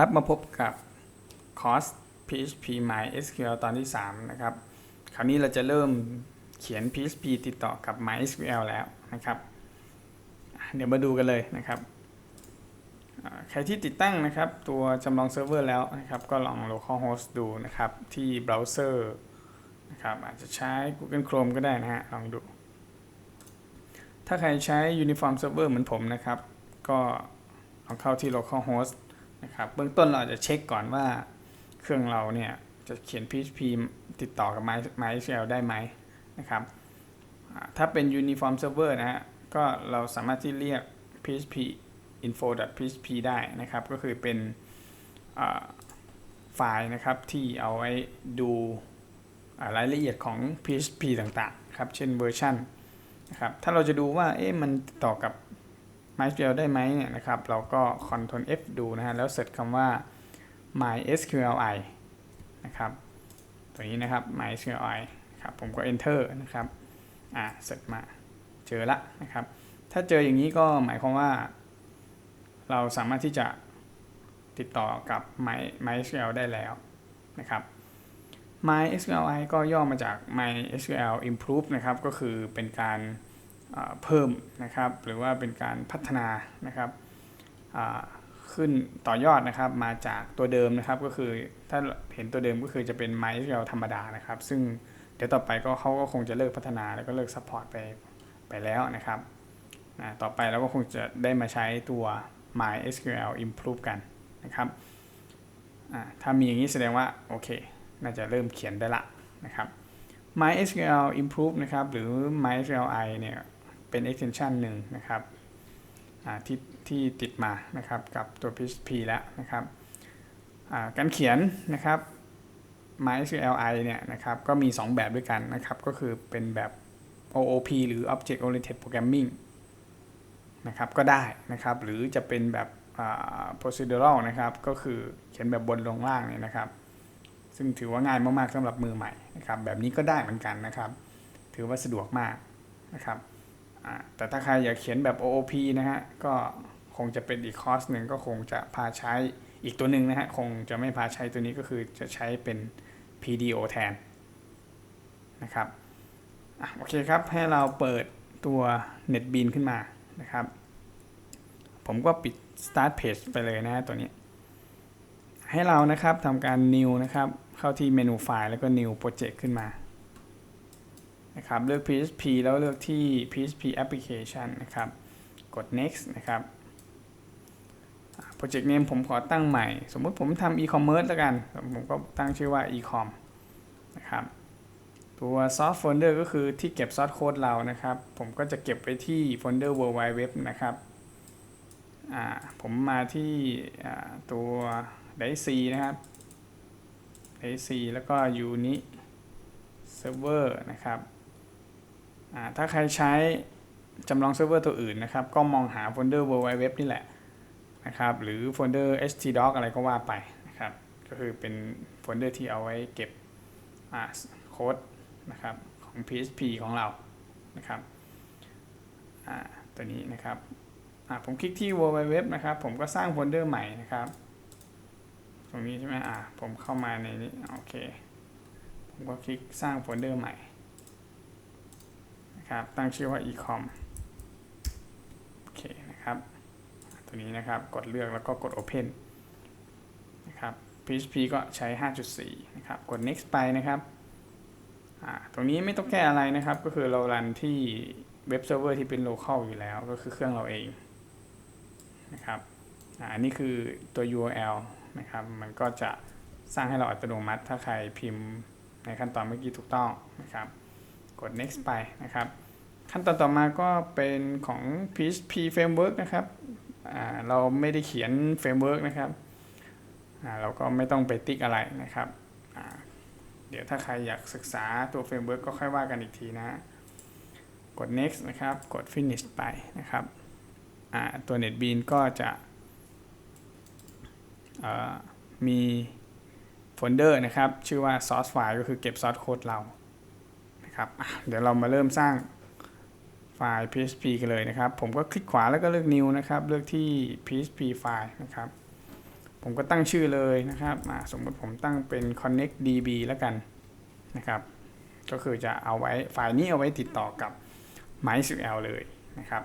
ครับมาพบกับคอร์ส PHP MySQL ตอนที่ 3 นะครับ คราวนี้เราจะเริ่มเขียน PHP ติดต่อกับ MySQL แล้วนะครับ เดี๋ยวมาดูกันเลยนะครับ ใครที่ติดตั้งนะครับตัวจำลองเซิร์ฟเวอร์แล้วนะครับ ก็ลอง localhost ดูนะครับ ที่เบราว์เซอร์นะครับ อาจจะใช้ Google Chrome ก็ได้นะฮะ ลองดู ถ้าใครใช้ Uniform Server เหมือนผมนะครับ ก็ลองเข้าที่ localhost นะครับเบื้องต้นเราจะเช็คก่อนว่าเครื่องเราเนี่ยจะเขียน PHP ติดต่อกับ MySQL ได้ไหมนะครับถ้าเป็น Uniform Server นะฮะก็เราสามารถที่เรียก PHP info.php ได้นะครับ ก็คือเป็นไฟล์นะครับที่เอาไว้ดูรายละเอียดของ PHP ต่างๆครับ เช่นเวอร์ชันนะครับ ถ้าเราจะดูว่าเอ๊ะมันต่อกับ MySQL ได้ไหมเนี่ยนะครับ เราก็ Ctrl F ดูนะฮะ แล้วเสร์ชคำว่า MySQLi นะครับตัวนี้นะครับ MySQLi ครับผมก็ Enter นะครับ อ่า เสร์ชมาเจอละนะครับ ถ้าเจออย่างนี้ก็หมายความว่า เราสามารถที่จะติดต่อกับ My MySQL ได้แล้วนะครับ MySQLi ก็ย่อมาจาก MySQL Improve นะครับ ก็คือเป็นการ เพิ่มนะครับหรือว่าเป็นการพัฒนานะครับขึ้นต่อยอดนะครับมาจากตัวเดิมนะครับก็คือถ้าเห็นตัวเดิมก็คือจะเป็น MySQL ธรรมดานะครับ ซึ่งเดี๋ยวต่อไปก็เขาก็คงจะเลิกพัฒนาแล้วก็เลิก support ไปไปแล้วนะครับนะต่อไปเราก็คงจะได้มาใช้ตัว MySQL Improve กันนะครับถ้ามีอย่างนี้แสดงว่าโอเค น่าจะเริ่มเขียนได้ละนะครับ MySQL Improve นะครับหรือ MySQLi เนี่ย เป็น extension หนึ่งนะครับที่ที่ติดมานะครับกับตัว PHP แล้วนะครับการเขียนนะครับ MySQLi เนี่ยนะครับก็มี 2 แบบด้วยกันนะครับ ก็คือเป็นแบบ OOP หรือ Object Oriented Programming นะครับก็ได้นะครับ หรือจะเป็นแบบ procedural นะครับ ก็คือเขียนแบบบนลงล่างเนี่ยนะครับ ซึ่งถือว่าง่ายมาก ๆสำหรับมือใหม่นะครับ แบบนี้ก็ได้เหมือนกันนะครับ ถือว่าสะดวกมากนะครับ แต่ถ้าใครอยากเขียนแบบ OOP นะฮะ ก็คงจะเป็นอีกคอร์สหนึ่งก็คงจะพาใช้อีกตัวหนึ่งนะฮะ คงจะไม่พาใช้ตัวนี้ก็คือจะใช้เป็น PDO แทนนะครับอโอเคครับ ให้เราเปิดตัว NetBeans ขึ้นมานะครับ ผมก็ปิด Start Page ไปเลยนะฮะตัวนี้ ให้เรานะครับทำการ New นะครับ เข้าที่เมนูไฟล์แล้วก็ New Project ขึ้นมา นะครับเลือก PHP แล้วเลือกที่ PHP Application นะครับกด next นะครับอ่า project name ผมขอตั้งใหม่ สมมุติผมทำ e-commerce แล้วกัน ผมก็ตั้งชื่อว่า e-com นะครับตัว source folder ก็คือที่เก็บ source code เรานะครับ ผมก็จะเก็บไว้ที่โฟลเดอร์ world wide web นะครับผมมาที่ตัว d c นะครับ d c แล้วก็ uni server นะครับ ถ้าใครใช้จำลองเซิร์ฟเวอร์ตัวอื่นนะครับ ก็มองหาโฟลเดอร์ World Wide Web นี่แหละนะครับ หรือโฟลเดอร์ htdoc อะไรก็ว่าไปนะครับ ก็คือเป็นโฟลเดอร์ที่เอาไว้เก็บโค้ดนะครับของ PHP ของเรานะครับตัวนี้นะครับผมคลิกที่ World Wide Web นะครับ ผมก็สร้างโฟลเดอร์ใหม่นะครับ ตรงนี้ใช่ไหมผมเข้ามาในนี้โอเค ผมก็คลิกสร้างโฟลเดอร์ใหม่ นะครับ ตั้งชื่อว่า ecom โอเคนะครับ ตัวนี้นะครับกดเลือกแล้วก็กด open นะครับ php ก็ใช้ 5.4 นะครับ กด next ไปนะครับตรงนี้ไม่ต้องแก้อะไรนะครับ ก็คือเรารันที่เว็บเซิร์ฟเวอร์ที่เป็น local อยู่แล้ว ก็คือเครื่องเราเองนะครับอันนี้คือตัว URL นะครับ มันก็จะสร้างให้เราอัตโนมัติ ถ้าใครพิมพ์ในขั้นตอนเมื่อกี้ถูกต้องนะครับ กด next ไปนะครับ ขั้นตอนต่อมาก็เป็นของ PHP framework นะครับเราไม่ได้เขียน framework นะครับเราก็ไม่ต้องไปติ๊กอะไรนะครับเดี๋ยวถ้าใครอยากศึกษาตัว framework ก็ค่อยว่ากันอีกทีนะ กด next นะครับ กด finish ไปนะครับตัว NetBeans ก็จะมีโฟลเดอร์นะครับ ชื่อว่า source file ก็คือเก็บ source code เรา ครับเดี๋ยวเรามาเริ่มสร้างไฟล์ PHP กันเลยนะครับ ผมก็คลิกขวาแล้วก็เลือก new นะครับ เลือกที่ PHP ไฟล์นะครับ ผมก็ตั้งชื่อเลยนะครับสมมติผมตั้งเป็น connect db แล้วกันนะครับ ก็คือจะเอาไว้ไฟล์นี้เอาไว้ติดต่อกับ MySQL เลยนะครับ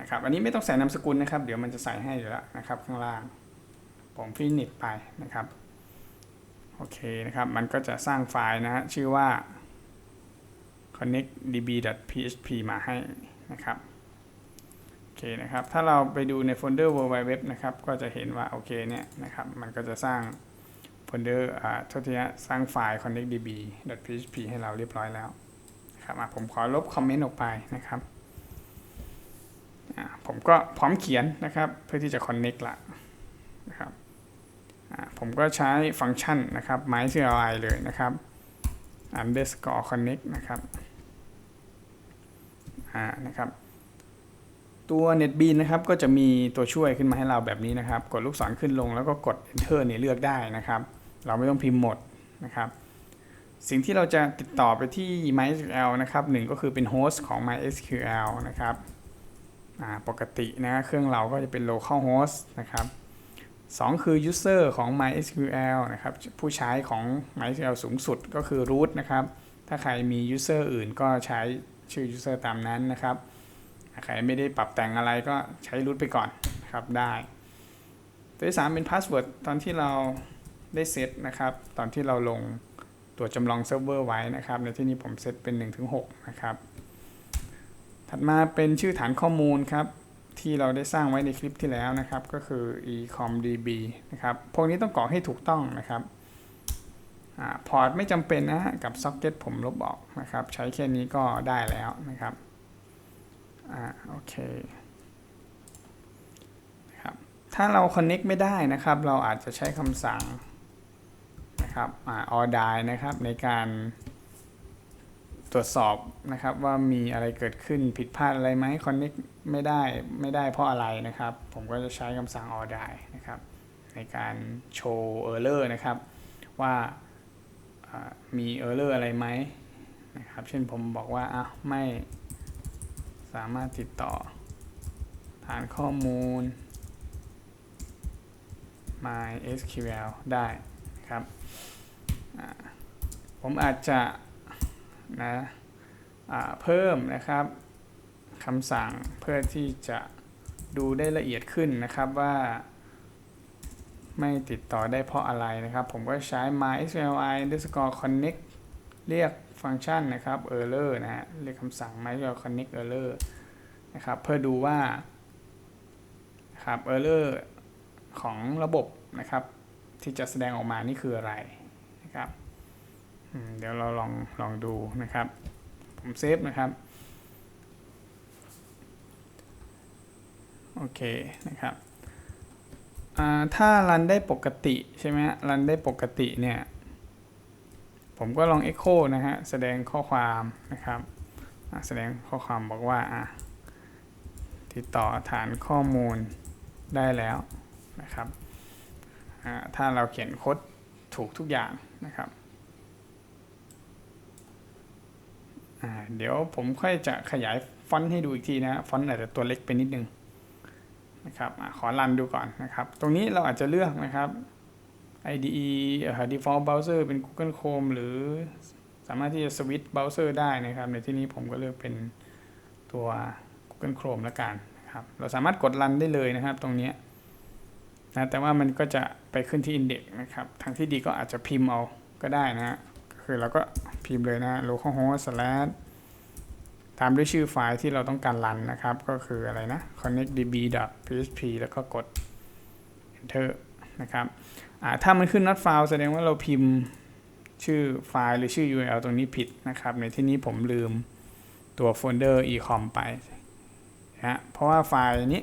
นะครับ อันนี้ไม่ต้องใส่นามสกุลนะครับ เดี๋ยวมันจะใส่ให้อยู่แล้วนะครับ ข้างล่าง ผมฟินิชไปนะครับ โอเคนะครับ มันก็จะสร้างไฟล์นะฮะ ชื่อว่า connectdb.php มาให้นะครับโอเคนะครับ ถ้าเราไปดูในโฟลเดอร์ world wide web นะครับ ก็จะเห็นว่าโอเคเนี่ยนะครับ มันก็จะสร้างโฟลเดอร์อ่าทษทีฮะสร้างไฟล์ connectdb.php ให้เราเรียบร้อยแล้วนะครับผมขอลบคอมเมนต์ออกไปนะครับผมก็พร้อมเขียนนะครับ เพื่อที่จะ connect ละนะครับผมก็ใช้ฟังก์ชันนะครับ MySQL เลยนะครับ underscore connect นะครับานะครับ ตัว NetBeans นะครับก็จะมีตัวช่วยขึ้นมาให้เราแบบนี้นะครับ กดลูกศรขึ้นลงแล้วก็กด Enter เนี่ยเลือกได้นะครับ เราไม่ต้องพิมพ์หมดนะครับ สิ่งที่เราจะติดต่อไปที่ MySQL นะครับหนึ่งก็คือเป็นโฮสต์ของ MySQL นะครับปกตินะเครื่องเราก็จะเป็น local host นะครับสองคือ user ของ MySQL นะครับ ผู้ใช้ของ MySQL สูงสุดก็คือ root นะครับ ถ้าใครมี user อื่นก็ใช้ ชื่อ user ตามนั้นนะครับใครไม่ได้ปรับแต่งอะไรก็ใช้ root ไปก่อนนะครับได้ตัวที่ 3 เป็น password ตอนที่เราได้เซตนะครับ ตอนที่เราลงตัวจำลองเซิร์ฟเวอร์ไว้นะครับ ในที่นี้ผมเซตเป็น 1-6 นะครับ ถัดมาเป็นชื่อฐานข้อมูลครับ ที่เราได้สร้างไว้ในคลิปที่แล้วนะครับ ก็คือ ecomdb นะครับ พวกนี้ต้องกรอกให้ถูกต้องนะครับ พอร์ตไม่จำเป็นนะฮะกับ socket ผมลบออกนะครับ ใช้แค่นี้ก็ได้แล้วนะครับอ่าโอเคนะครับถ้าเรา connect ไม่ได้นะครับ เราอาจจะใช้คำสั่งนะครับอ่า or die นะครับในการตรวจสอบนะครับว่ามีอะไรเกิดขึ้นผิดพลาดอะไรไหม connect ไม่ได้ไม่ได้เพราะอะไรนะครับ ผมก็จะใช้คำสั่ง or die นะครับในการโชว์ error นะครับว่า มี error อะไรไหมนะครับ เช่นผมบอกว่าอะไม่สามารถติดต่อ ฐานข้อมูล MySQL ได้นะครับผมอาจจะนะเพิ่มนะครับคำสั่งเพื่อที่จะดูได้ละเอียดขึ้นนะครับว่า ไม่ติดต่อได้เพราะอะไรนะครับ ผมก็ใช้ mysqli underscore connect เรียกฟังก์ชันนะครับ error นะฮะเรียกคำสั่ง mysql connect error นะครับ เพื่อดูว่าครับ error ของระบบนะครับ ที่จะแสดงออกมานี่คืออะไรนะครับเดี๋ยวเราลองลองดูนะครับ ผมเซฟนะครับโอเคนะครับ ถ้ารันได้ปกติใช่ไหมรันได้ปกติเนี่ย ผมก็ลอง Echo นะฮะ แสดงข้อความนะครับแสดงข้อความบอกว่าติดต่อฐานข้อมูลได้แล้วนะครับ ถ้าเราเขียนโค้ดถูกทุกอย่างนะครับ เดี๋ยวผมค่อยจะขยายฟอนต์ให้ดูอีกทีนะ ฟอนต์อาจจะตัวเล็กไปนิดนึง นะครับอขอรันดูก่อนนะครับ ตรงนี้เราอาจจะเลือกนะครับ IDE default browser เป็น Google Chrome หรือสามารถที่จะสวิตช์เบราว์เซอร์ได้นะครับ ในที่นี้ผมก็เลือกเป็นตัว Google Chrome ล้วกันนะครับ เราสามารถกดรันได้เลยนะครับ ตรงนี้นะแต่ว่ามันก็จะไปขึ้นที่ index นะครับ ทางที่ดีก็อาจจะพิมพ์เอาก็ได้นะฮะก็คือเราก็พิมพ์เลยนะ localhost slash ตามด้วยชื่อไฟล์ที่เราต้องการรันนะครับ ก็คืออะไรนะ connectdb.php แล้วก็กด enter นะครับถ้ามันขึ้น not found แสดงว่าเราพิมพ์ชื่อไฟล์หรือชื่อ URL ตรงนี้ผิดนะครับ ในที่นี้ผมลืมตัวโฟลเดอร์ ecom ไปนะเพราะว่าไฟล์นี้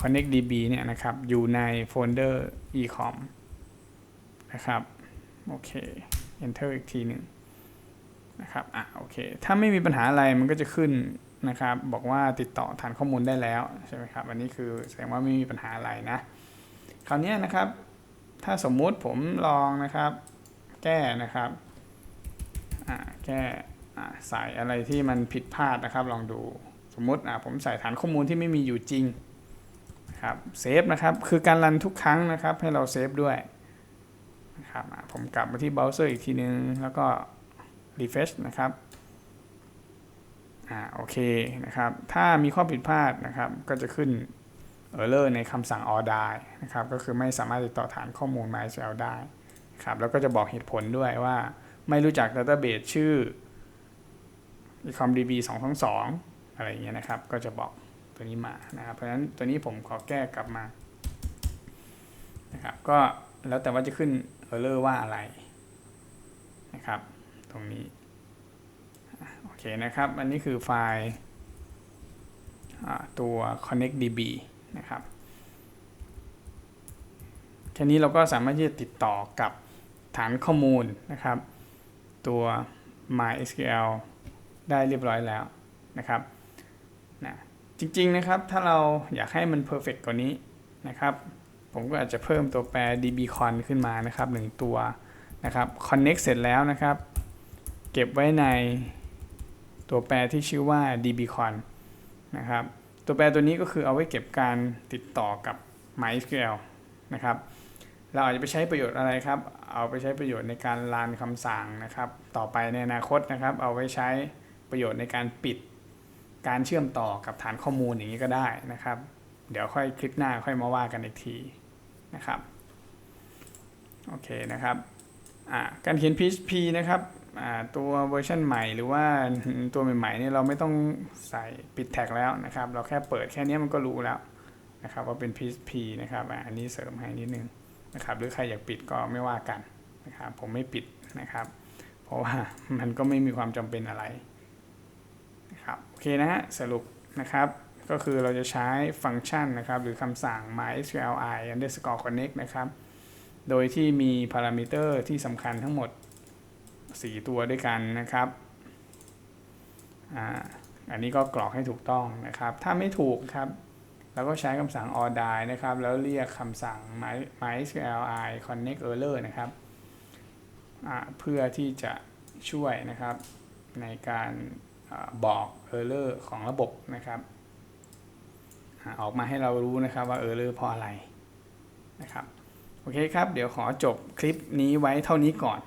connectdb เนี่ยนะครับ อยู่ในโฟลเดอร์ ecom นะครับ โอเค enter อีกทีหนึ่ง นะครับอะโอเค ถ้าไม่มีปัญหาอะไรมันก็จะขึ้นนะครับ บอกว่าติดต่อฐานข้อมูลได้แล้วใช่ไหมครับ อันนี้คือแสดงว่าไม่มีปัญหาอะไรนะ คราวนี้นะครับ ถ้าสมมุติผมลองนะครับ แก้นะครับอ่าแก้อ่าใส่อะไรที่มันผิดพลาดนะครับ ลองดูสมมุติอ่าผมใส่ฐานข้อมูลที่ไม่มีอยู่จริงนะครับเซฟนะครับคือการรันทุกครั้งนะครับให้เราเซฟด้วยนะครับอะผมกลับมาที่เบราว์เซอร์อีกทีนึงแล้วก็ refresh นะครับอ่าโอเคนะครับ ถ้ามีข้อผิดพลาดนะครับ ก็จะขึ้น error ในคำสั่ง or die นะครับ ก็คือไม่สามารถติดต่อฐานข้อมูล MySQL ได้ครับแล้วก็จะบอกเหตุผลด้วยว่าไม่รู้จัก database ชื่อ ecomdb 222 อะไรอย่างเงี้ยนะครับ ก็จะบอกตัวนี้มานะครับ เพราะฉะนั้นตัวนี้ผมขอแก้กลับมานะครับ ก็แล้วแต่ว่าจะขึ้น error ว่าอะไรนะครับ ตรงนี้โอเคนะครับ อันนี้คือไฟล์ตัว connectdb นะครับแค่นี้เราก็สามารถที่จะติดต่อกับฐานข้อมูลนะครับ ตัว MySQL ได้เรียบร้อยแล้วนะครับนะจริงๆนะครับถ้าเราอยากให้มัน perfect กว่านี้นะครับ ผมก็อาจจะเพิ่มตัวแปร dbcon ขึ้นมานะครับหนึ่งตัวนะครับ connect เสร็จแล้วนะครับ เก็บไว้ในตัวแปรที่ชื่อว่า dbcon นะครับ ตัวแปรตัวนี้ก็คือเอาไว้เก็บการติดต่อกับ MySQL นะครับ เราอาจจะไปใช้ประโยชน์อะไรครับ เอาไปใช้ประโยชน์ในการรันคำสั่งนะครับ ต่อไปในอนาคตนะครับ เอาไว้ใช้ประโยชน์ในการปิดการเชื่อมต่อกับฐานข้อมูลอย่างนี้ก็ได้นะครับ เดี๋ยวค่อยคลิปหน้าค่อยมาว่ากันอีกทีนะครับ โอเคนะครับ การเขียน PHP นะครับ ตัวเวอร์ชันใหม่หรือว่าตัวใหม่ๆเนี่ยเราไม่ต้องใส่ปิดแท็กแล้วนะครับ เราแค่เปิดแค่นี้มันก็รู้แล้วนะครับว่าเป็น PHP นะครับอันนี้เสริมให้นิดนึงนะครับหรือใครอยากปิดก็ไม่ว่ากันนะครับผมไม่ปิดนะครับ เพราะว่ามันก็ไม่มีความจำเป็นอะไรนะครับโอเคนะฮะสรุปนะครับก็คือเราจะใช้ฟังก์ชันนะครับ หรือคำสั่ง mysqli underscore connect นะครับ โดยที่มีพารามิเตอร์ที่สำคัญทั้งหมด 4 ตัวด้วยกันนะครับอันนี้ก็กรอกให้ถูกต้องนะครับ ถ้าไม่ถูกครับแล้วก็ใช้คำสั่ง or die นะครับ แล้วเรียกคำสั่ง mysqli connect error นะครับ เพื่อที่จะช่วยนะครับในการอบอก error ของระบบนะครับอออกมาให้เรารู้นะครับว่า error เพราะอะไรนะครับ โอเคครับ เดี๋ยวขอจบคลิปนี้ไว้เท่านี้ก่อน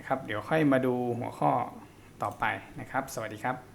นะครับ เดี๋ยวค่อยมาดูหัวข้อต่อไปนะครับ สวัสดีครับ